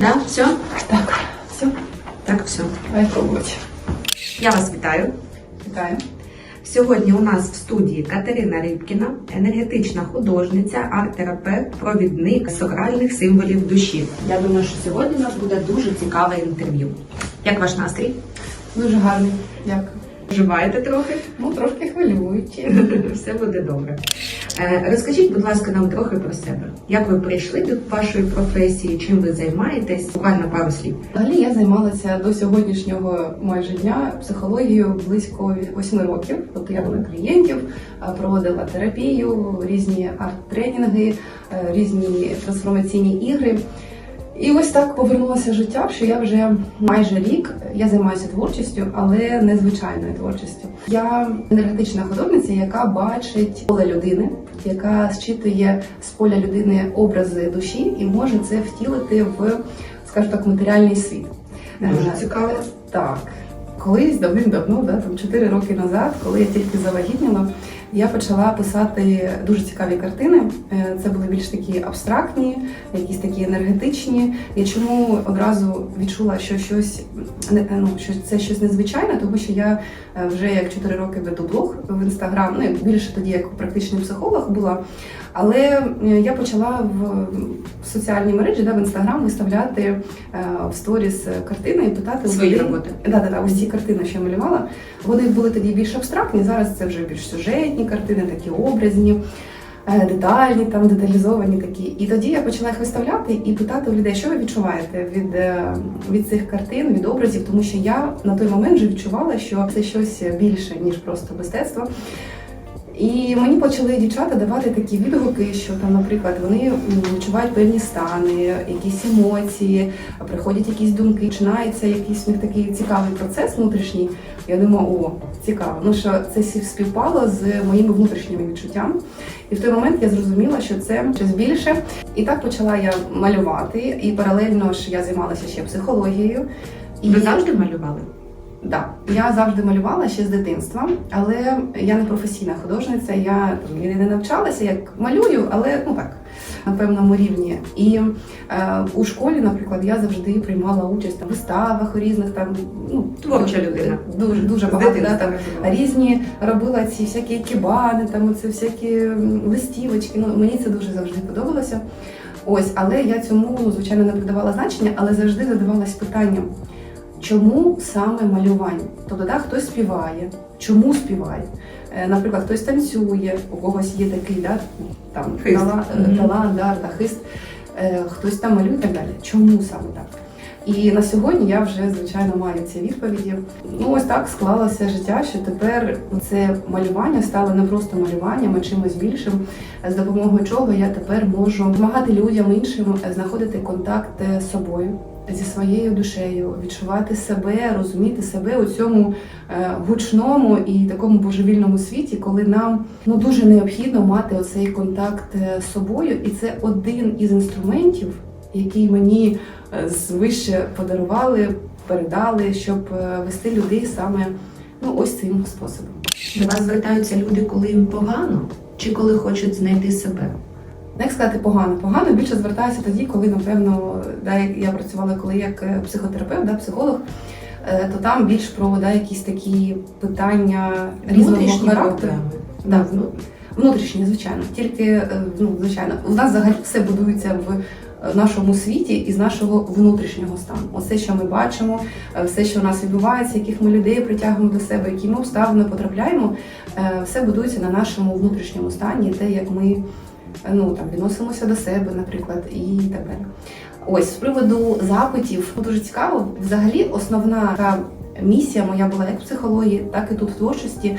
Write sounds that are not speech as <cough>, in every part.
Да, все? Так, все, Так, все. давай пробувати. Я вас вітаю. Вітаю. Сьогодні у нас в студії Катерина Рибкіна, енергетична художниця, арт-терапевт, провідник сакральних символів душі. Я думаю, що сьогодні у нас буде дуже цікаве інтерв'ю. Як ваш настрій? Дуже гарний. Дякую. Вживаєте трохи? Ну, трошки хвилюючі. <laughs> Все буде добре. Е, Розкажіть, будь ласка, нам трохи про себе. Як ви прийшли до вашої професії? Чим ви займаєтесь? Буквально пару слів. Взагалі я займалася до сьогоднішнього майже дня психологією близько 8 років. Тобто я була клієнтів, проводила терапію, різні арт-тренінги, е, різні трансформаційні ігри. І ось так повернулося життя, що я вже майже рік я займаюся творчістю, але незвичайною творчістю. Я енергетична художниця, яка бачить поле людини, яка зчитує з поля людини образи душі і може це втілити в, скажімо так, матеріальний світ. Дуже Е, цікаво. Так. Колись давним-давно, да, там 4 роки назад, коли я тільки завагітніла, я почала писати дуже цікаві картини. Е, Це були більш такі абстрактні, якісь такі енергетичні. Я чому одразу відчула, що щось ну, що це щось незвичайне, тому що я е, вже як 4 роки веду блог в інстаграм, ну як більше тоді як практичний психолог була. Але е, я почала в соціальній мережі, да, в інстаграм виставляти в сторіс картини і питати Свої роботи. Да, да, да, ось ці картини, що я малювала, вони були тоді більш абстрактні, зараз це вже більш сюжетні картини, такі образні, е, детальні, там деталізовані такі. І тоді я почала їх виставляти і питати у людей, що ви відчуваєте від, е, від цих картин, від образів, тому що я на той момент вже відчувала, що це щось більше, ніж просто мистецтво. І мені почали дівчата давати такі відгуки, що там, наприклад, вони відчувають певні стани, якісь емоції, приходять якісь думки, починається якийсь в них такий цікавий процес внутрішній. Я думаю, о, цікаво. Ну що це співпало з моїми внутрішніми відчуттями. І в той момент я зрозуміла, що це щось більше. І так почала я малювати, і паралельно ж я займалася ще психологією. І Ви завжди малювали? Да, я завжди малювала ще з дитинства, але я не професійна художниця. Я там не навчалася, як малюю, але ну так на певному рівні. І е, у школі, наприклад, я завжди приймала участь там, в виставах у різних там ну Творча людина. Дуже дуже багато. Да, там різні робила ці всякі кібани, там оце всякі листівочки. Ну мені це дуже завжди подобалося. Ось, але я цьому ну, звичайно не придавала значення, але завжди задавалась питанням. Чому саме малювання? Тобто, да, хтось співає, чому співає? Е, Наприклад, хтось танцює, у когось є такий да, там, Хист. тала- е, Мгм. талант, да, та хист, Е, хтось там малює і так далі. Чому саме так? І на сьогодні я вже звичайно маю ці відповіді. Ну ось так склалося життя, що тепер це малювання стало не просто малюванням, а чимось більшим, з допомогою чого я тепер можу допомагати людям іншим е, знаходити контакт з собою. Зі своєю душею відчувати себе, розуміти себе у цьому е, гучному і такому божевільному світі, коли нам ну дуже необхідно мати оцей контакт е, з собою, і це один із інструментів, який мені е, звище подарували, передали, щоб вести людей саме ну ось цим способом. До вас звертаються люди, коли їм погано, чи коли хочуть знайти себе? Ну, Як сказати погано? Погано більше звертаюся тоді, коли, напевно, да, я працювала коли як е, психотерапевт, да, психолог, е, то там більш про да, якісь такі питання різного характеру. Да, ну, внутрішні, звичайно. Тільки, е, ну, звичайно, у нас взагалі все будується в нашому світі із нашого внутрішнього стану. Оце, що ми бачимо, все, що у нас відбувається, яких ми людей притягуємо до себе, які ми обставини потрапляємо, все будується на нашому внутрішньому стані, те, як ми ну, там, відносимося до себе, наприклад, і так далі. Ось з приводу запитів ну, дуже цікаво. Взагалі, основна така місія моя була як в психології, так і тут в творчості.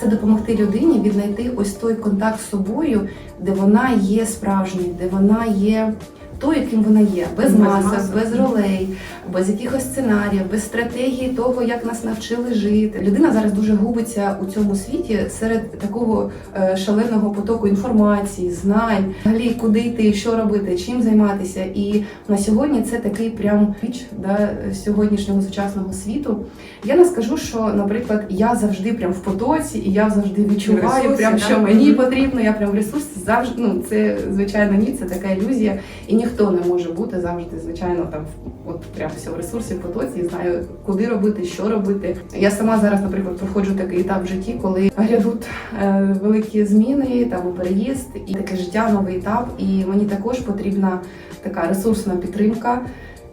Це допомогти людині віднайти ось той контакт з собою, де вона є справжньою, де вона є то, яким вона є, без Без масок, масок. без ролей, без якихось сценаріїв, без стратегії того, як нас навчили жити. Людина зараз дуже губиться у цьому світі серед такого е, шаленого потоку інформації, знань, взагалі куди йти, що робити, чим займатися. І на сьогодні це такий прям віч да, сьогоднішнього сучасного світу. Я не скажу, що, наприклад, я завжди прям в потоці, і я завжди відчуваю, ресурсі, прям да? що мені потрібно. Я прям в ресурсі завжди. Ну це звичайно ні, це така ілюзія. І ніхто ніхто не може бути завжди, звичайно, там от прямо все в ресурсі в потоці знаю, куди робити, що робити. Я сама зараз, наприклад, проходжу такий етап в житті, коли грядуть е, великі зміни, там переїзд і таке життя, новий етап. І мені також потрібна така ресурсна підтримка.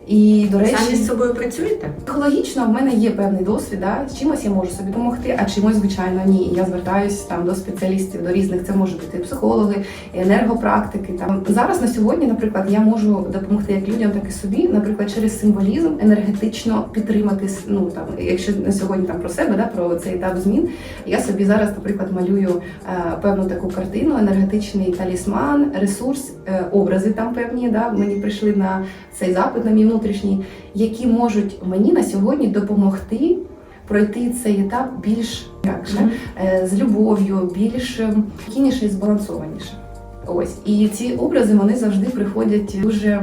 І до речі, Самі з собою працюєте? Психологічно в мене є певний досвід, да? з чимось я можу собі допомогти, а чимось, звичайно, ні. Я звертаюся там до спеціалістів, до різних. Це можуть бути психологи, енергопрактики. Там зараз на сьогодні, наприклад, я можу допомогти як людям, так і собі, наприклад, через символізм енергетично підтримати ну там, якщо на сьогодні там про себе, да, про цей етап змін. Я собі зараз, наприклад, малюю е, певну таку картину, енергетичний талісман, ресурс, е, образи там певні. Да, мені прийшли на цей запит на мій внутрішній, які можуть мені на сьогодні допомогти пройти цей етап більш м'якше, mm -hmm. з любов'ю, більш ем, спокійніше і збалансованіше. Ось і ці образи вони завжди приходять дуже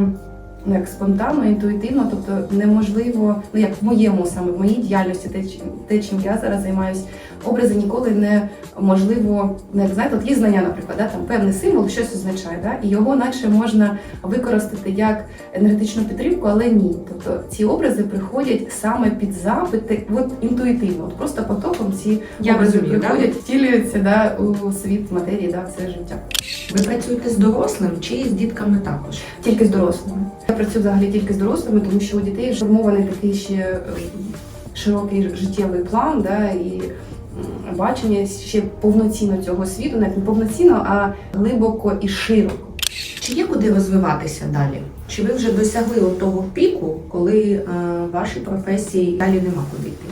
ну, як спонтанно, інтуїтивно, тобто неможливо, ну як в моєму саме в моїй діяльності, те, чим- те, чим я зараз займаюсь, образи ніколи не можливо, ну як знаєте, от є знання, наприклад, да, там певний символ щось означає, да, і його наче можна використати як енергетичну підтримку, але ні. Тобто ці образи приходять саме під запити, от інтуїтивно, от просто потоком ці Я образи розумію, да? приходять, втілюються да, у світ матерії, да, в це життя. Ви працюєте з дорослим чи з дітками також? Тільки з дорослими. Працюю взагалі тільки з дорослими, тому що у дітей сформований такий ще е, широкий життєвий план, да, і бачення ще повноцінно цього світу, навіть не повноцінно, а глибоко і широко. Чи є куди розвиватися далі? Чи ви вже досягли того піку, коли е, вашій професії далі нема куди йти?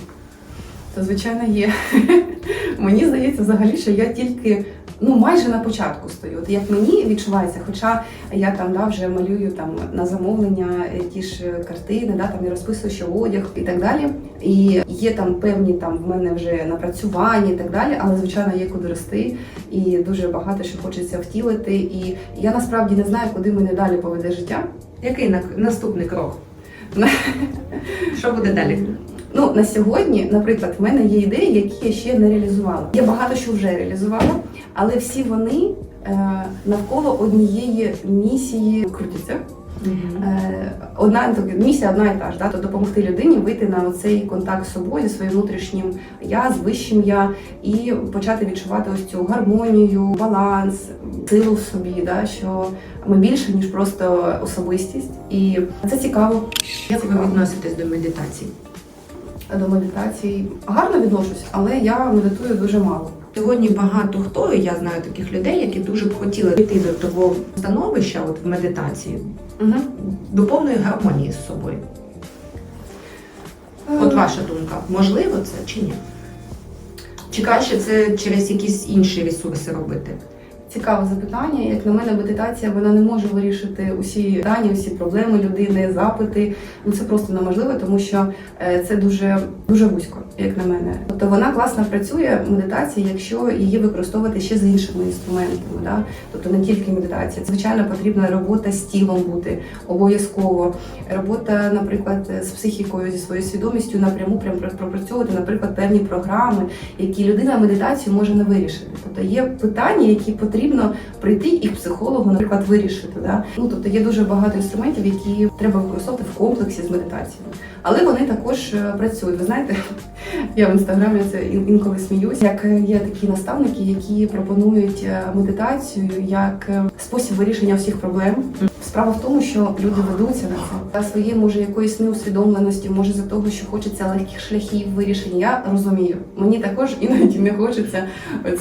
То звичайно є. <laughs> мені здається, взагалі, що я тільки ну майже на початку стою. От як мені відчувається, хоча я там да, вже малюю там на замовлення ті ж картини, да, там і розписую, що одяг і так далі. І є там певні там в мене вже напрацювання і так далі, але звичайно є куди рости, і дуже багато що хочеться втілити. І я насправді не знаю, куди мене далі поведе життя. Який на- наступний крок? Що буде далі? Ну на сьогодні, наприклад, в мене є ідеї, які я ще не реалізувала. Я багато що вже реалізувала, але всі вони е, навколо однієї місії крутяться. Е, одна місія одна і та ж, да, то допомогти людині вийти на цей контакт з собою, зі своїм внутрішнім я, з вищим я, і почати відчувати ось цю гармонію, баланс, силу в собі, да, що ми більше ніж просто особистість, і це цікаво. Як ви відноситесь до медитації? До медитації гарно відношусь, але я медитую дуже мало. Сьогодні багато хто, і я знаю таких людей, які дуже б хотіли йти до того становища от в медитації, Угу. до повної гармонії з собою. От ваша думка, можливо це чи ні? Чи краще це через якісь інші ресурси робити? Цікаве запитання. Як на мене, медитація вона не може вирішити усі питання, усі проблеми людини, запити. Ну це просто неможливо, тому що е, це дуже дуже вузько, як на мене. Тобто вона класно працює медитація, якщо її використовувати ще з іншими інструментами. Да? Тобто не тільки медитація. Звичайно, потрібна робота з тілом бути обов'язково. Робота, наприклад, з психікою, зі своєю свідомістю напряму прям пропрацьовувати, наприклад, певні програми, які людина медитацію може не вирішити. Тобто є питання, які потрібно прийти і психологу, наприклад, вирішити. Да? Ну тобто є дуже багато інструментів, які треба використовувати в комплексі з медитацією. Але вони також е, працюють. Ви знаєте, <laughs> я в інстаграмі це інколи сміюсь. Як е, є такі наставники, які пропонують е, медитацію як спосіб вирішення всіх проблем. Справа в тому, що люди ведуться на це за своєї може якоїсь неусвідомленості, може за того, що хочеться легких шляхів вирішення. Я розумію. Мені також <laughs> іноді не хочеться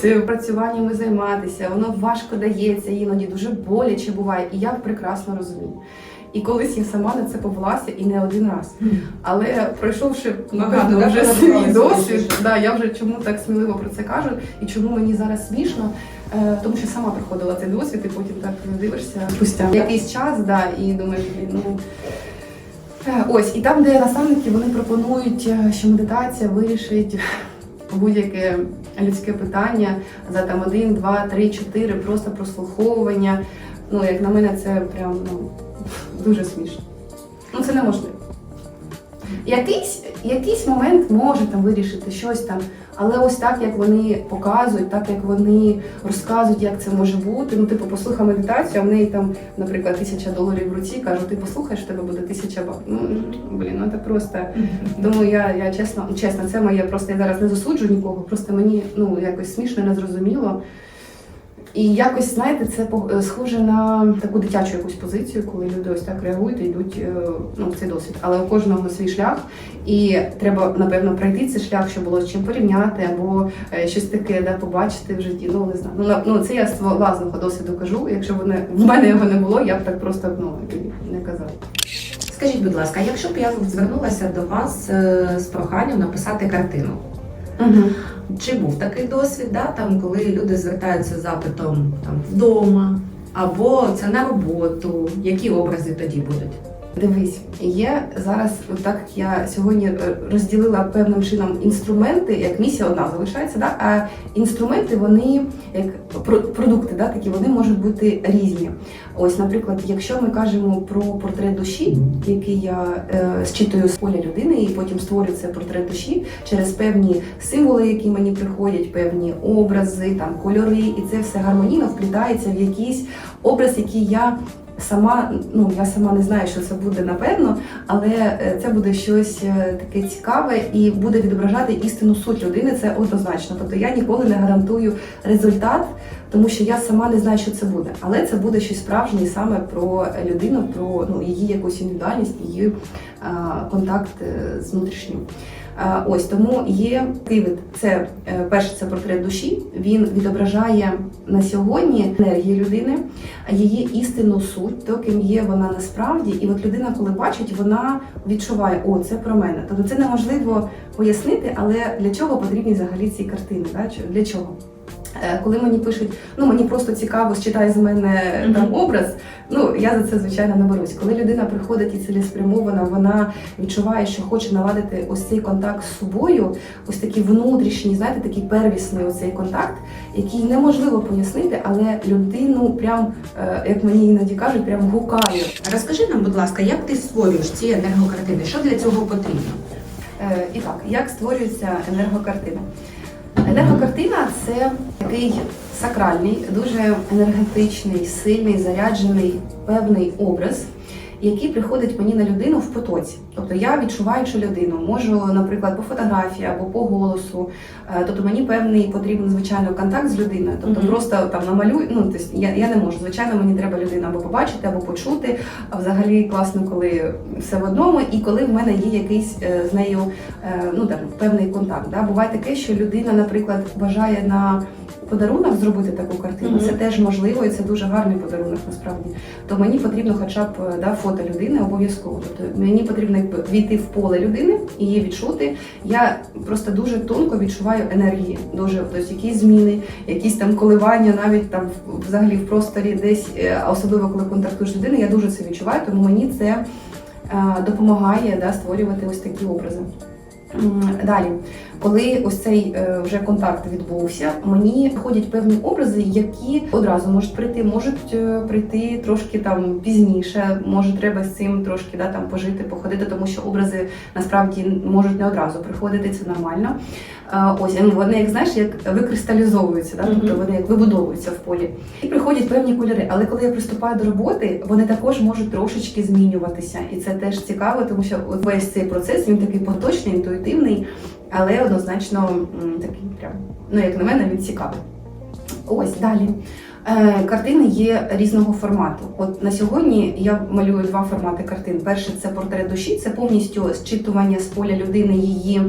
цим працюваннями займатися. Воно важко дається, іноді дуже боляче буває, і я прекрасно розумію. І колись я сама на це повелася і не один раз. Але пройшовши Багато, ну, вже свій досвід, да, я вже чому так сміливо про це кажу, і чому мені зараз смішно, е, тому що сама проходила цей досвід, і потім так дивишся спустя якийсь час, да, і думаєш, ну. е, Ось, і там, де наставники вони пропонують, е, що медитація вирішить будь-яке людське питання за там один, два, три, чотири, просто прослуховування. Ну, як на мене, це прям ну, дуже смішно. Ну, це неможливо. Якийсь, якийсь момент може там вирішити щось там, але ось так, як вони показують, так як вони розказують, як це може бути. Ну, типу, послухай медитацію, а в неї там, наприклад, тисяча доларів в руці, кажу, ти послухаєш, в тебе буде тисяча бак. Ну блін, ну це просто. Тому я, я чесно, чесно, це моє просто я зараз не засуджую нікого, просто мені ну якось смішно, незрозуміло. І якось, знаєте, це е, схоже на таку дитячу якусь позицію, коли люди ось так реагують і йдуть е, ну, в цей досвід. Але у кожного свій шлях, і треба напевно пройти цей шлях, щоб було з чим порівняти, або е, щось таке да, побачити в житті. Ну не знаю. Ну, ну це я з власного досвіду кажу. Якщо б не в мене його не було, я б так просто ну, не казала. Скажіть, будь ласка, якщо б я звернулася до вас з проханням написати картину, Угу. Чи був такий досвід, да, там, коли люди звертаються з запитом там, вдома, або це на роботу, які образи тоді будуть? Дивись, є зараз, так як я сьогодні е, розділила певним чином інструменти, як місія одна залишається, да? а інструменти вони як про- продукти, да, такі вони можуть бути різні. Ось, наприклад, якщо ми кажемо про портрет душі, який я е, зчитую з поля людини, і потім створюю цей портрет душі через певні символи, які мені приходять, певні образи, там кольори, і це все гармонійно вплітається в якийсь образ, який я сама, ну я сама не знаю, що це буде напевно, але е, це буде щось е, таке цікаве і буде відображати істинну суть людини. Це однозначно. Тобто я ніколи не гарантую результат, тому що я сама не знаю, що це буде. Але це буде щось справжнє саме про людину, про ну її якусь індивідуальність, її а, контакт е, з внутрішнім. А, Ось тому є кивит. Це е, перше, це портрет душі. Він відображає на сьогодні енергію людини, її істинну суть, то ким є вона насправді. І от людина, коли бачить, вона відчуває, о, це про мене. Тобто це неможливо пояснити, але для чого потрібні взагалі ці картини? Да? Для чого? Е, Коли мені пишуть, ну мені просто цікаво, читай з мене там образ. Ну я за це звичайно не берусь. Коли людина приходить і цілеспрямована, вона відчуває, що хоче наладити ось цей контакт з собою, ось такий внутрішній, знаєте, такий первісний оцей контакт, який неможливо пояснити, але людину прям, е, як мені іноді кажуть, прям гукає. Розкажи нам, будь ласка, як ти створюєш ці енергокартини? Що для цього потрібно? Е, І так, як створюється енергокартина? Енергокартина це такий сакральний, дуже енергетичний, сильний, заряджений певний образ, який приходить мені на людину в потоці. Тобто я відчуваючи людину, можу, наприклад, по фотографії або по голосу. Е, Тобто мені певний потрібен звичайно контакт з людиною. Тобто Мгм. просто там намалюй. Ну тобто я, я не можу. Звичайно, мені треба людину або побачити, або почути. А взагалі класно, коли все в одному, і коли в мене є якийсь е, з нею е, ну там певний контакт. Да? Буває таке, що людина, наприклад, бажає на подарунок зробити таку картину. Це теж можливо, і це дуже гарний подарунок насправді. То мені потрібно хоча б е, да, фото людини обов'язково. Тобто мені потрібно якби війти в поле людини і її відчути. Я просто дуже тонко відчуваю енергії, дуже тобто якісь зміни, якісь там коливання, навіть там взагалі в просторі десь, е, особливо коли контактуєш з людиною, я дуже це відчуваю, тому мені це е, допомагає да, створювати ось такі образи. Далі, коли ось цей е, вже контакт відбувся, мені ходять певні образи, які одразу можуть прийти, можуть е, прийти трошки там пізніше. Може, треба з цим трошки да, там пожити, походити, тому що образи насправді можуть не одразу приходити, це нормально. Е, Ось ну, вони, як знаєш, як викристалізовуються, да? тобто вони як вибудовуються в полі. І приходять певні кольори. Але коли я приступаю до роботи, вони також можуть трошечки змінюватися. І це теж цікаво, тому що весь цей процес він такий поточний, інтуїтивний, але однозначно такий прям, ну як на мене, він цікавий. Ось далі. Е, Картини є різного формату. От на сьогодні я малюю два формати картин. Перше це портрет душі, це повністю зчитування з поля людини, її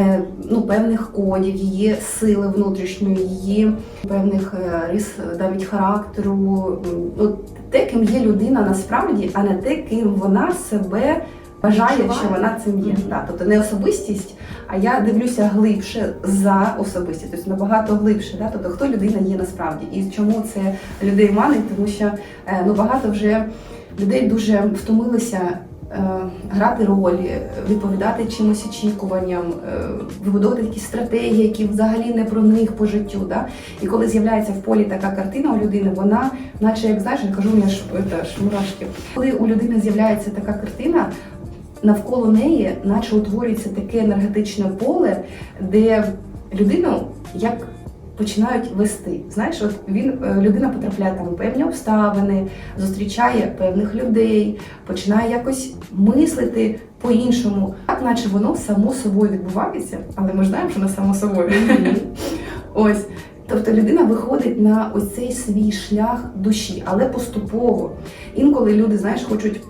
е, ну, певних кодів, її сили внутрішньої, її певних е, рис навіть характеру. Ну, те, ким є людина насправді, а не те, ким вона себе бажає, що вона цим є. Мгм. Да, тобто не особистість, а я дивлюся глибше за особистість, тобто набагато глибше. Да? Тобто хто людина є насправді. І чому це людей манить? Тому що е, ну, багато вже людей дуже втомилися. е, Грати ролі, відповідати чимось очікуванням, е, вибудовувати якісь стратегії, які взагалі не про них по життю. Да? І коли з'являється в полі така картина у людини, вона, наче як знаєш, я кажу, у мене ж, це ж мурашки. Коли у людини з'являється така картина, навколо неї, наче утворюється таке енергетичне поле, де людину як починають вести. Знаєш, от він е, людина потрапляє там у певні обставини, зустрічає певних людей, починає якось мислити по-іншому, так наче воно само собою відбувається, але ми ж знаємо, що не само собою. Ось. Тобто людина виходить на ось цей свій шлях душі, але поступово. Інколи люди, знаєш, хочуть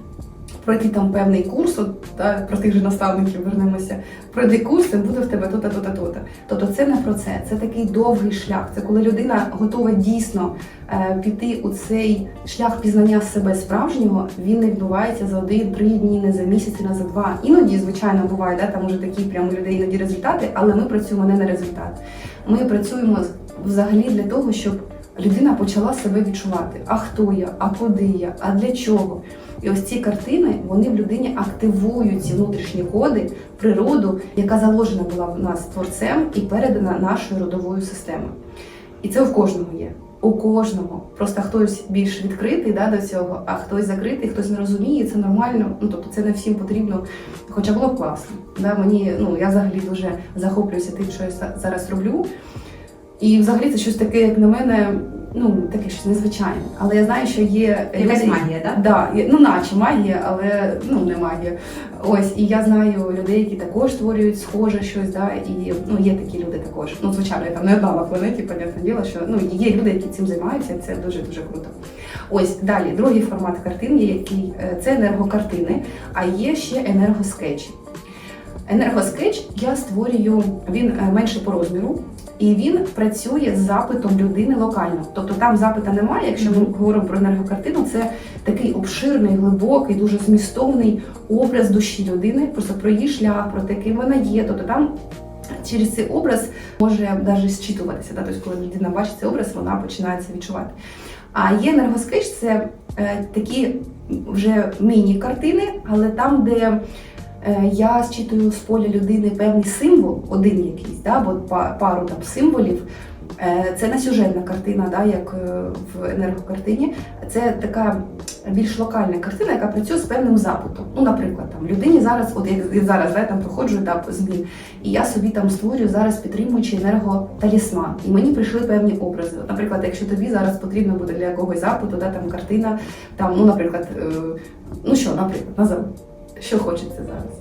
пройти там певний курс, от, та, про тих же наставників вернемося, пройди курс, і буде в тебе то-та, то-та, то-та. Тобто це не про це, це такий довгий шлях. Це коли людина готова дійсно е, піти у цей шлях пізнання себе справжнього, він не відбувається за один-три дні, не за місяць, не за два. Іноді, звичайно, буває, да, там уже такі прямо людей іноді результати, але ми працюємо не на результат. Ми працюємо взагалі для того, щоб людина почала себе відчувати. А хто я, а куди я, а для чого? І ось ці картини вони в людині активують ці внутрішні коди, природу, яка заложена була в нас творцем і передана нашою родовою системою. І це у кожного є. У кожного. Просто хтось більш відкритий да, до цього, а хтось закритий, хтось не розуміє, це нормально. Ну тобто це не всім потрібно, хоча було б класно. Да, мені, ну, я взагалі дуже захоплююся тим, що я зараз роблю. І взагалі це щось таке, як на мене, ну таке щось незвичайне. Але я знаю, що є Якась люди- магія, так? Да, є- ну наче магія, але ну не магія. Ось і я знаю людей, які також створюють схоже щось, да, і ну є такі люди також. Ну звичайно, я там не одна на планеті, понятне діло, що ну є люди, які цим займаються, це дуже дуже круто. Ось далі, другий формат картин є, який е, це енергокартини, а є ще енергоскетчі. Енергоскетч я створюю, він е, менший по розміру, і він працює з запитом людини локально. Тобто там запита немає. Якщо ми говоримо про енергокартину, це такий обширний, глибокий, дуже змістовний образ душі людини, просто про її шлях, про те, ким вона є. Тобто там через цей образ може навіть зчитуватися. Да? Тобто, коли людина бачить цей образ, вона починає це відчувати. А є енергоскетч це е, такі вже міні-картини, але там, де я зчитую з поля людини певний символ, один якийсь, да, па- пару там символів. Е, Це не сюжетна картина, да, як е, в енергокартині. Це така більш локальна картина, яка працює з певним запитом. Ну, наприклад, там людині зараз, от як зараз да, там проходжу етап змін, і я собі там створюю зараз підтримуючи енерготалісман. І мені прийшли певні образи. От, наприклад, якщо тобі зараз потрібно буде для якогось запиту, да, там картина, там, ну, наприклад, е, ну що, наприклад, назов, що хочеться зараз.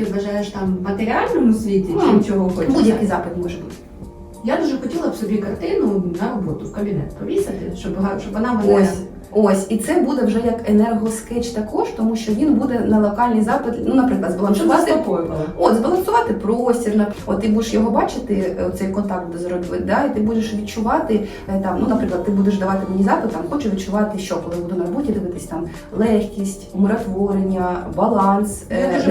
Ти вважаєш там в матеріальному світі Ну, чи чого хочеш? Будь-який запит може бути. Я дуже хотіла б собі картину на роботу в кабінет повісити, щоб, щоб вона мене Ось. Ось, і це буде вже як енергоскетч також, тому що він буде на локальний запит, ну, наприклад, збалансувати. От, збалансувати простір. на- От ти будеш його бачити, е, цей контакт з родиною, да, і ти будеш відчувати е, там, ну, наприклад, ти будеш давати мені запит, там хочу відчувати, що коли буду на роботі дивитись там легкість, умиротворення, баланс, Я е, дуже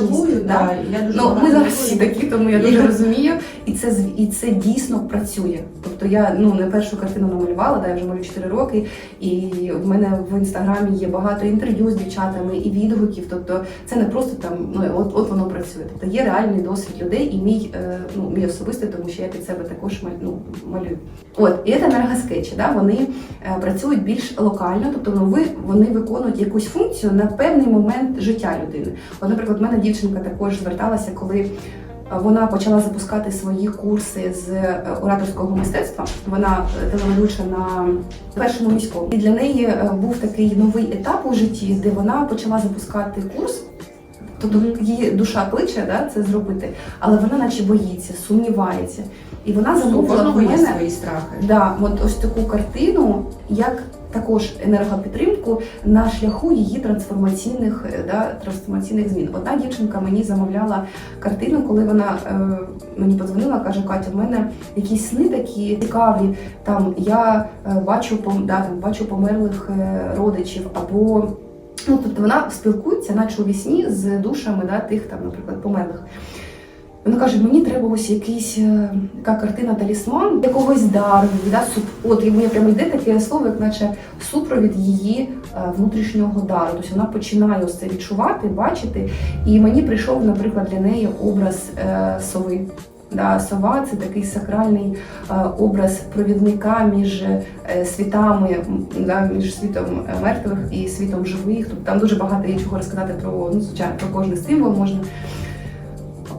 нервую, да. да, я дуже Ну, ми зараз всі такі, тому я дуже розумію, і це і це дійсно працює. Тобто я ну не першу картину намалювала, да, я вже малюю 4 роки, і в мене в інстаграмі є багато інтерв'ю з дівчатами і відгуків. Тобто це не просто там, ну от, от воно працює. Тобто є реальний досвід людей, і мій е, ну мій особистий, тому що я під себе також ну, малюю. От і це енергоскетчі, да, вони е, працюють більш локально, тобто ну, ви вони виконують якусь функцію на певний момент життя людини. От, наприклад, в мене дівчинка також зверталася, коли. Вона почала запускати свої курси з е, ораторського мистецтва. Вона е, телеведуча на першому міському. І для неї е, був такий новий етап у житті, де вона почала запускати курс. Тобто її душа кличе да, це зробити, але вона наче боїться, сумнівається. І вона замовила в мене свої страхи. Да, от ось таку картину, як також енергопідтримку на шляху її трансформаційних, е, да, трансформаційних змін. Одна дівчинка мені замовляла картину, коли вона е, мені подзвонила, каже: Катя, в мене якісь сни такі цікаві. Там я е, бачу да, там, бачу померлих е, родичів або. Ну, тобто вона спілкується, наче у вісні, з душами да, тих, там, наприклад, померлих. Вона каже, мені треба ось якийсь е, така картина талісман, якогось дару, да, суп. От і мені прямо йде таке слово, як наче супровід її е, внутрішнього дару. Тобто вона починає ось це відчувати, бачити. І мені прийшов, наприклад, для неї образ е, сови. Да, сова це такий сакральний е, образ провідника між світами, да, між світом мертвих і світом живих. Тут там дуже багато є чого розказати про ну, звичайно про кожний символ можна.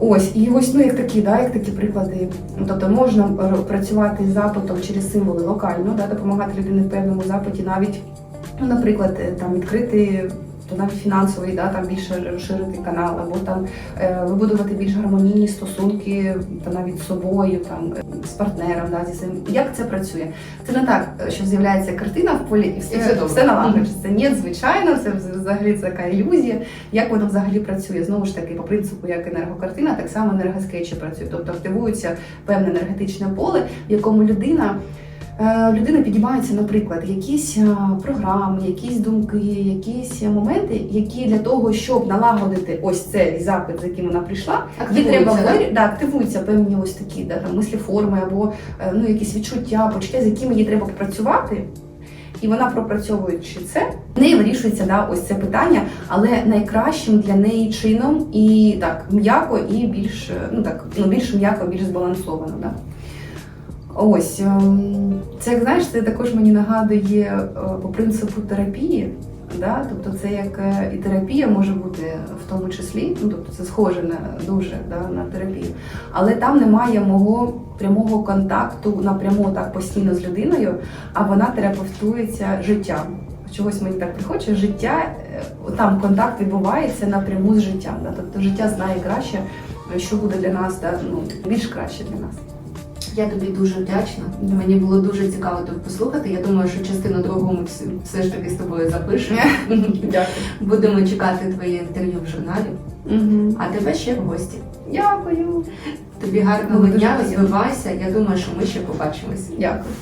Ось, і ось ну як такі, да, як такі приклади. Ну, Тобто можна працювати з запитом через символи локально, да, допомагати людині в певному запиті, навіть, ну, наприклад, е, там відкрити то навіть фінансовий, да, там більше розширити канал, або там е, вибудувати більш гармонійні стосунки та навіть з собою, там е, з партнером, да, зі своїм. Як це працює? Це не так, е, що з'являється картина в полі і все, все все налагоджується. Ні, звичайно, це взагалі така ілюзія. Як воно взагалі працює? Знову ж таки, по принципу, як енергокартина, так само енергоскетчі працюють. Тобто активується певне енергетичне поле, в якому людина. Е, в людини підіймаються, наприклад, якісь е, програми, якісь думки, якісь моменти, які для того, щоб налагодити ось цей запит, за яким вона прийшла, їй треба да? да, активуються певні ось такі да, там, мислі-форми або е, ну, якісь відчуття, почуття, з якими їй треба попрацювати. І вона, пропрацьовуючи це, в неї вирішується да, ось це питання, але найкращим для неї чином і так м'яко, і більш е, ну так ну більш м'яко, більш збалансовано. Да. Ось ем, це як знаєш, це також мені нагадує е, по принципу терапії. Да? Тобто це як е, і терапія може бути в тому числі, ну тобто це схоже на дуже да, на терапію, але там немає мого прямого контакту напряму так постійно з людиною, а вона терапевтується життям. Чогось мені так приходить, життя е, там контакт відбувається напряму з життям. Да? Тобто життя знає краще, що буде для нас, да? ну, більш краще для нас. Я тобі дуже вдячна. Мені було дуже цікаво тебе послухати. Я думаю, що частину другу ми все ж таки з тобою запишемо. <laughs> Дякую. Будемо чекати твоє інтерв'ю в журналі. Угу. А тебе ще в гості. Дякую. Тобі гарного дня, розвивайся. Я думаю, що ми ще побачимось. Дякую.